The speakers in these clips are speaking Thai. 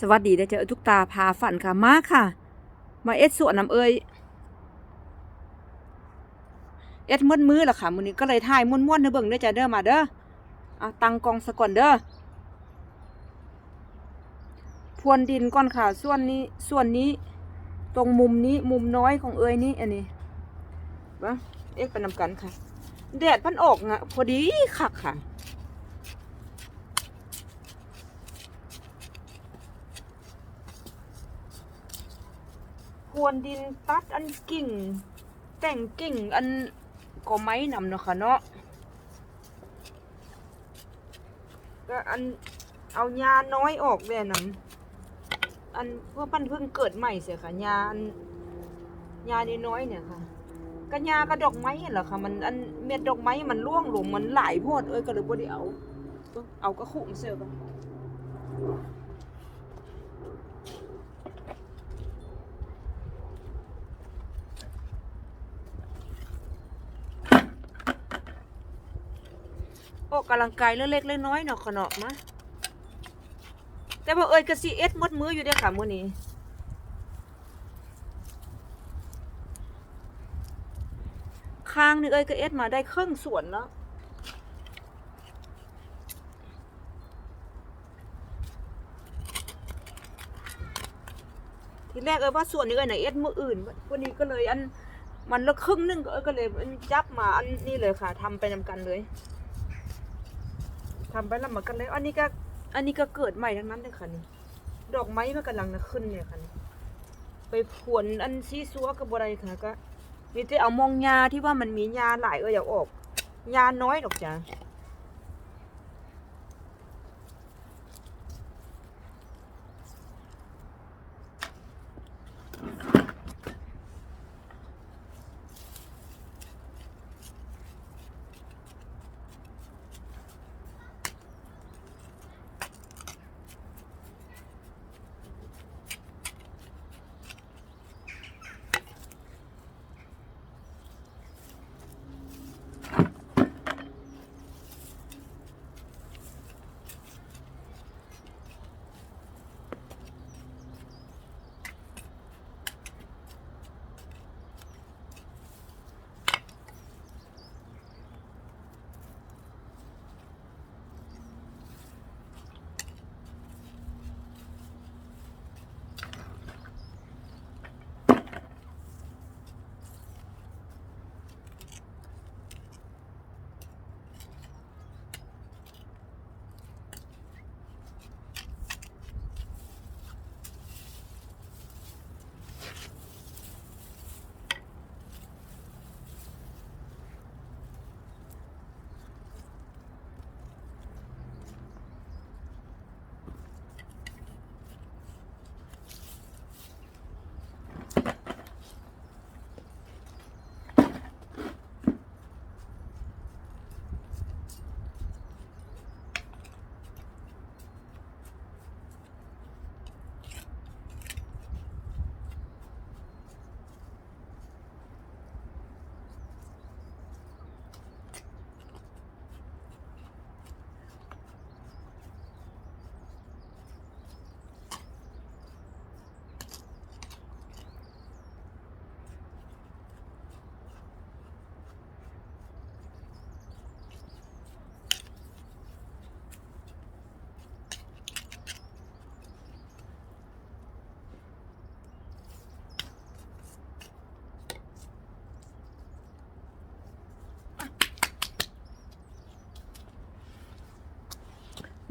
สวัสดีเด้เจ้าทุกตาพาฝันค่ะมาค่ะ มาเอ็ดสวนน้ำเอ้ยเอ็ดมืดมือละค่ะมือนี้ก็เลยถ่ายม่วนๆให้เบิ่งเด้อจ้าเด้อมาเด้อเอาตังกองซะก่อนเด้อพรวนดินก่อนค่ะส่วนนี้ส่วนนี้ ตรงมุมนี้มุมน้อยของเอ้ยนี่อันนี้วะเอ็ดไปนำกันค่ะ แดดพันออกงะพอดีคักค่ะ วนดินตัดอันกิ่ง แต่งกิ่งอันก็ไม้นำเนาะค่ะเนาะก็อันเอาหญ้าน้อยออกแด่นำอันเพื่อปั้นเพิ่งเกิดใหม่เสียค่ะหญ้าอันหญ้าน้อยเนี่ยค่ะก็หญ้าก็ดอกไม้เหรอคะมันอันเม็ดดอกไม้มันร่วงหลงมันหลายโพดเอ้ยก็เลยบ่ได้เอาเอาก็คุ้มเสียกัน ออกกำลังกายเล็กๆน้อยๆเนาะขนาะมะแต่ว่เอ้ยก็สิเอ็ดมดมืออยู่เด้อค่ะมื้อนี้ข้างนี่เอ้ยก็เอ็ดมาได้ครึ่งส่วนแล้วทีแรกเอ้ยว่าส่วนนี้เอ้ยน่ะเอ็ดมื้ออื่นวันนี้ก็เลยอันมันละครึ่งนึงก็เอ้ยก็เลยจับมาอันนี้เลยค่ะทำไปนำกันเลย ทำไปแล้วมันกันแล้วอันนี้ก็อันนี้ก็เกิดใหม่ทั้งนั้นเลยค่ะนี่ดอกไม้มันกำลังจะขึ้นเนี่ยค่ะนี่ไปผวนอันซีซัวกับอะไรค่ะก็มีแต่เอามองยาที่ว่ามันมียาหลายเอออยากออกยาน้อยดอกจ้ะ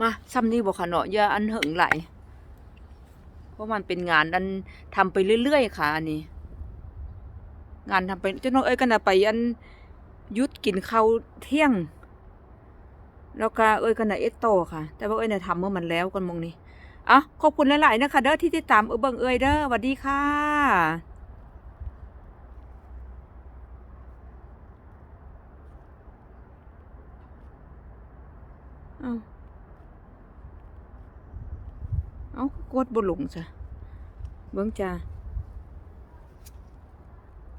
มาซ้ำนี่บอกค่ะเนาะอย่าอันเหิงไหลเพราะมันเป็นงานอันทำไปเรื่อยๆค่ะอันนี้ งานทำไปเจ้าน้องเอ้ยกันนะไปอันยุดกินข้าวเที่ยง แล้วก็เอ้ยกันนะเอ็ดโตค่ะ แต่ว่าเอ้ยเนี่ยทำเมื่อมันแล้วกันมองนี้อะขอบคุณหลายๆนะคะเด้อที่ติดตามเออเบิงเอ้ยเด้อสวัสดีค่ะเอาเอากดบลงจ้ะเบิ่งจ้า